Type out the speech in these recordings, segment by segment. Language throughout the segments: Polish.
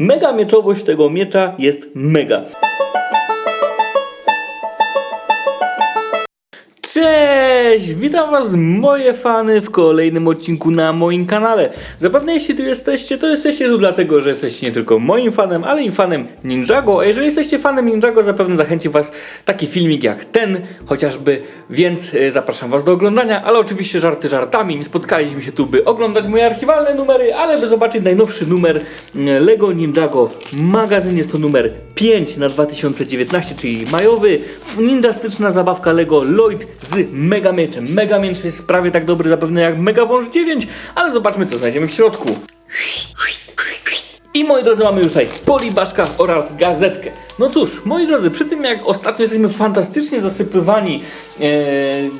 Mega mieczowość tego miecza jest mega. Cześć! Witam was moje fany w kolejnym odcinku na moim kanale. Zapewne jeśli tu jesteście, to jesteście tu dlatego, że jesteście nie tylko moim fanem, ale i fanem Ninjago. A jeżeli jesteście fanem Ninjago, zapewne zachęci was taki filmik jak ten, chociażby, więc e, zapraszam was do oglądania, ale oczywiście żarty żartami. Nie spotkaliśmy się tu, by oglądać moje archiwalne numery, ale by zobaczyć najnowszy numer e, Lego Ninjago magazyn. Jest to numer 5 na 2019, czyli majowy. Ninjastyczna zabawka Lego Lloyd z Mega Mieczem. Mega Miecz jest prawie tak dobry zapewne jak Mega Wąż 9, ale zobaczmy co znajdziemy w środku. I moi drodzy, mamy już tutaj polibaszka oraz gazetkę. No cóż, moi drodzy, przy tym jak ostatnio jesteśmy fantastycznie zasypywani e,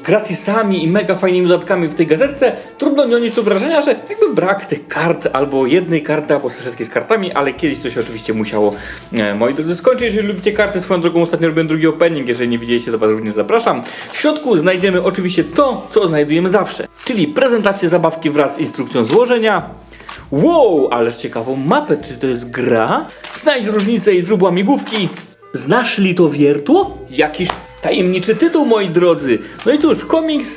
gratisami i mega fajnymi dodatkami w tej gazetce, trudno nie odnieść tu wrażenia, że jakby brak tych kart, albo jednej karty, albo saszetki z kartami, ale kiedyś to się oczywiście musiało, e, moi drodzy, skończyć. Jeżeli lubicie karty, swoją drogą ostatnio robiłem drugi opening, jeżeli nie widzieliście, to was również zapraszam. W środku znajdziemy oczywiście to, co znajdujemy zawsze, czyli prezentację zabawki wraz z instrukcją złożenia, Wow, ależ ciekawą mapę, czy to jest gra? Znajdź różnicę i zrób łamigłówki. Znasz litowiertło? Jakiś tajemniczy tytuł, moi drodzy. No i cóż, komiks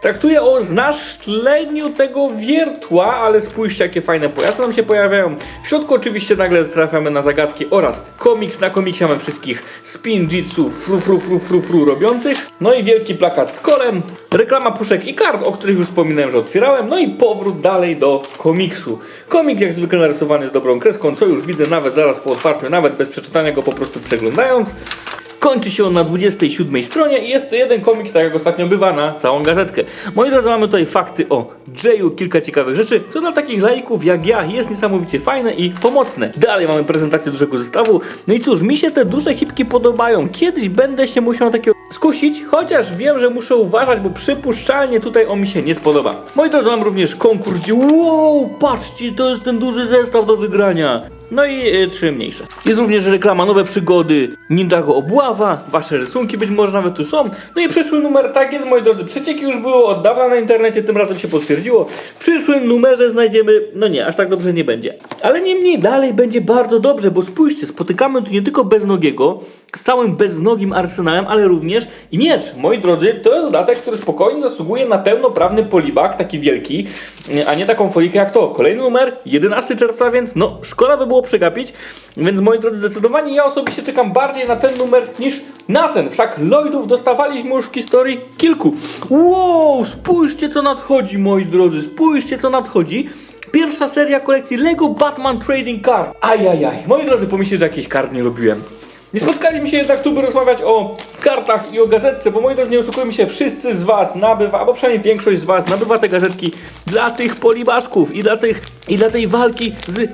traktuje o znaszleniu tego wiertła, ale spójrzcie, jakie fajne pojazdy nam się pojawiają. W środku oczywiście nagle trafiamy na zagadki oraz komiks. Na komiksie mamy wszystkich spinjitsu fru fru fru fru fru robiących. No i wielki plakat z kolem, reklama puszek i kart, o których już wspominałem, że otwierałem. No i powrót dalej do komiksu. Komiks jak zwykle narysowany z dobrą kreską, co już widzę nawet zaraz po otwarciu, nawet bez przeczytania go po prostu przeglądając. Kończy się on na 27 stronie i jest to jeden komiks, tak jak ostatnio bywa, na całą gazetkę. Moi drodzy, mamy tutaj fakty o Jayu, kilka ciekawych rzeczy, co dla takich laików jak ja jest niesamowicie fajne i pomocne. Dalej mamy prezentację dużego zestawu. No i cóż, mi się te duże hipki podobają. Kiedyś będę się musiał na takiego skusić, chociaż wiem, że muszę uważać, bo przypuszczalnie tutaj on mi się nie spodoba. Moi drodzy, mam również konkurs, wow, patrzcie, to jest ten duży zestaw do wygrania. No i y, trzy mniejsze. Jest również reklama, nowe przygody, Ninjago Obława, wasze rysunki być może nawet tu są. No i przyszły numer, tak jest moi drodzy, przecieki już było od dawna na internecie, tym razem się potwierdziło. W przyszłym numerze znajdziemy, no nie, aż tak dobrze nie będzie. Ale niemniej dalej będzie bardzo dobrze, bo spójrzcie, spotykamy tu nie tylko beznogiego, z całym beznogim arsenałem, ale również i miecz. Moi drodzy, to jest dodatek, który spokojnie zasługuje na pełnoprawny polibak, taki wielki, a nie taką folikę jak to. Kolejny numer, 11 czerwca, więc no, szkoda by było przegapić. Więc moi drodzy, zdecydowanie ja osobiście czekam bardziej na ten numer niż na ten. Wszak Lloydów dostawaliśmy już w historii kilku. Wow, spójrzcie co nadchodzi, moi drodzy, spójrzcie co nadchodzi. Pierwsza seria kolekcji Lego Batman Trading Card. Ajajaj, moi drodzy, pomyślcie, że jakiś kart nie robiłem. Nie spotkaliśmy się jednak tu, by rozmawiać o kartach i o gazetce, bo moi drodzy, nie oszukujmy się, wszyscy z Was nabywa, albo przynajmniej większość z Was nabywa te gazetki dla tych polibaszków i dla, tych, i dla tej walki z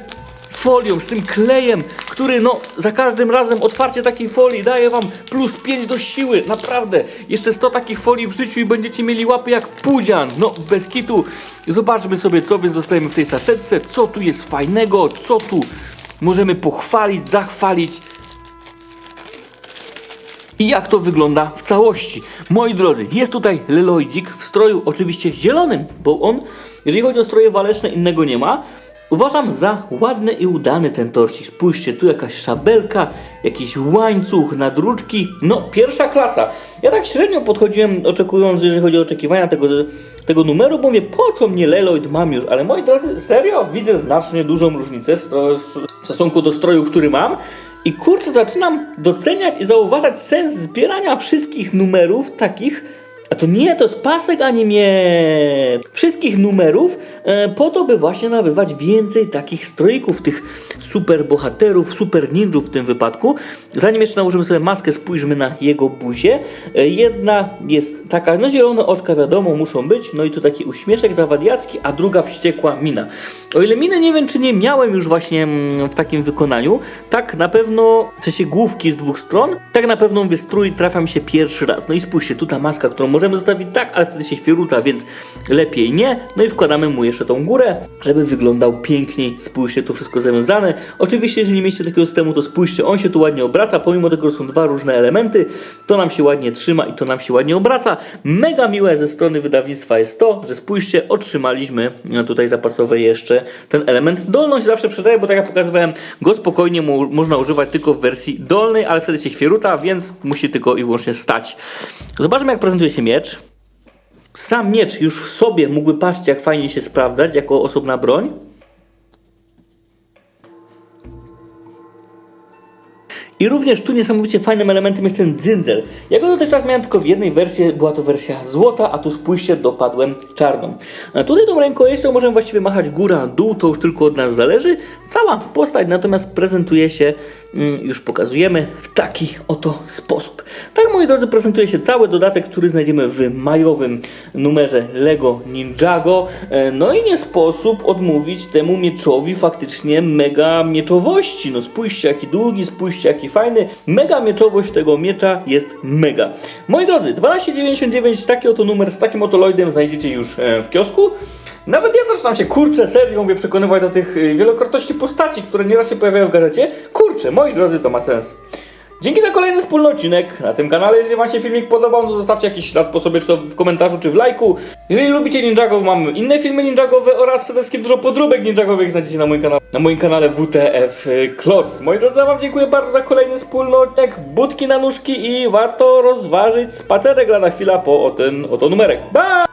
folią, z tym klejem, który no za każdym razem otwarcie takiej folii daje Wam plus 5 do siły, naprawdę. Jeszcze 100 takich folii w życiu i będziecie mieli łapy jak pudzian, no bez kitu. Zobaczmy sobie, co więc dostajemy w tej saszetce, co tu jest fajnego, co tu możemy pochwalić, zachwalić i jak to wygląda w całości. Moi drodzy, jest tutaj Leloidzik w stroju oczywiście zielonym, bo on, jeżeli chodzi o stroje waleczne, innego nie ma. Uważam za ładny i udany ten torsik. Spójrzcie, tu jakaś szabelka, jakiś łańcuch, nadruczki. No, pierwsza klasa. Ja tak średnio podchodziłem, oczekując, jeżeli chodzi o oczekiwania tego, tego numeru, bo mówię, po co mnie Leloid mam już? Ale moi drodzy, serio, widzę znacznie dużą różnicę w, w stosunku do stroju, który mam. I kurczę, zaczynam doceniać i zauważać sens zbierania wszystkich numerów takich, to nie, to jest pasek anime wszystkich numerów e, po to, by właśnie nabywać więcej takich strojków, tych super bohaterów, super ninjów w tym wypadku. Zanim jeszcze nałożymy sobie maskę, spójrzmy na jego buzię. E, jedna jest taka, no zielone oczka wiadomo muszą być, no i tu taki uśmieszek zawadiacki, a druga wściekła mina. O ile miny nie wiem, czy nie miałem już właśnie mm, w takim wykonaniu, tak na pewno, w sensie główki z dwóch stron, tak na pewno mówię, strój trafia mi się pierwszy raz. No i spójrzcie, tu ta maska, którą możemy możemy zostawić tak, ale wtedy się chwieruta, więc lepiej nie. No i wkładamy mu jeszcze tą górę, żeby wyglądał piękniej. Spójrzcie, to wszystko związane. Oczywiście, jeżeli nie mieliście takiego systemu, to spójrzcie, on się tu ładnie obraca, pomimo tego, że są dwa różne elementy, to nam się ładnie trzyma i to nam się ładnie obraca. Mega miłe ze strony wydawnictwa jest to, że spójrzcie, otrzymaliśmy no, tutaj zapasowe jeszcze ten element. Dolność zawsze przydaje, bo tak jak pokazywałem, go spokojnie mu, można używać tylko w wersji dolnej, ale wtedy się chwieruta, więc musi tylko i wyłącznie stać. Zobaczmy, jak prezentuje się miecz. Sam miecz już w sobie mógłby, patrzcie, jak fajnie się sprawdzać jako osobna broń. I również tu niesamowicie fajnym elementem jest ten dzyndzel. Ja go dotychczas miałem tylko w jednej wersji, była to wersja złota, a tu spójrzcie, dopadłem czarną. A tutaj tą rękojeścią możemy właściwie machać góra, dół, to już tylko od nas zależy. Cała postać natomiast prezentuje się, już pokazujemy, w taki oto sposób. Tak, moi drodzy, prezentuje się cały dodatek, który znajdziemy w majowym numerze LEGO Ninjago. E, No i nie sposób odmówić temu mieczowi faktycznie mega mieczowości. No spójrzcie jaki długi, spójrzcie jaki fajny. Mega mieczowość tego miecza jest mega. Moi drodzy, 12,99 taki oto numer z takim oto Lloydem znajdziecie już e, w kiosku. Nawet ja zaczynam się, kurczę, serio mówię, przekonywać do tych y, wielokrotności postaci, które nieraz się pojawiają w gazecie. Kurczę, moi drodzy, to ma sens. Dzięki za kolejny wspólny odcinek na tym kanale. Jeżeli Wam się filmik podobał, to zostawcie jakiś ślad po sobie, czy to w komentarzu, czy w lajku. Jeżeli lubicie Ninjago, mam inne filmy ninjagowe oraz przede wszystkim dużo podróbek ninjagowych znajdziecie na moim, kanale, na moim kanale WTF Kloc. Moi drodzy, Wam dziękuję bardzo za kolejny wspólny odcinek. Budki na nóżki i warto rozważyć spacerek lada chwila po o ten oto numerek. Bye!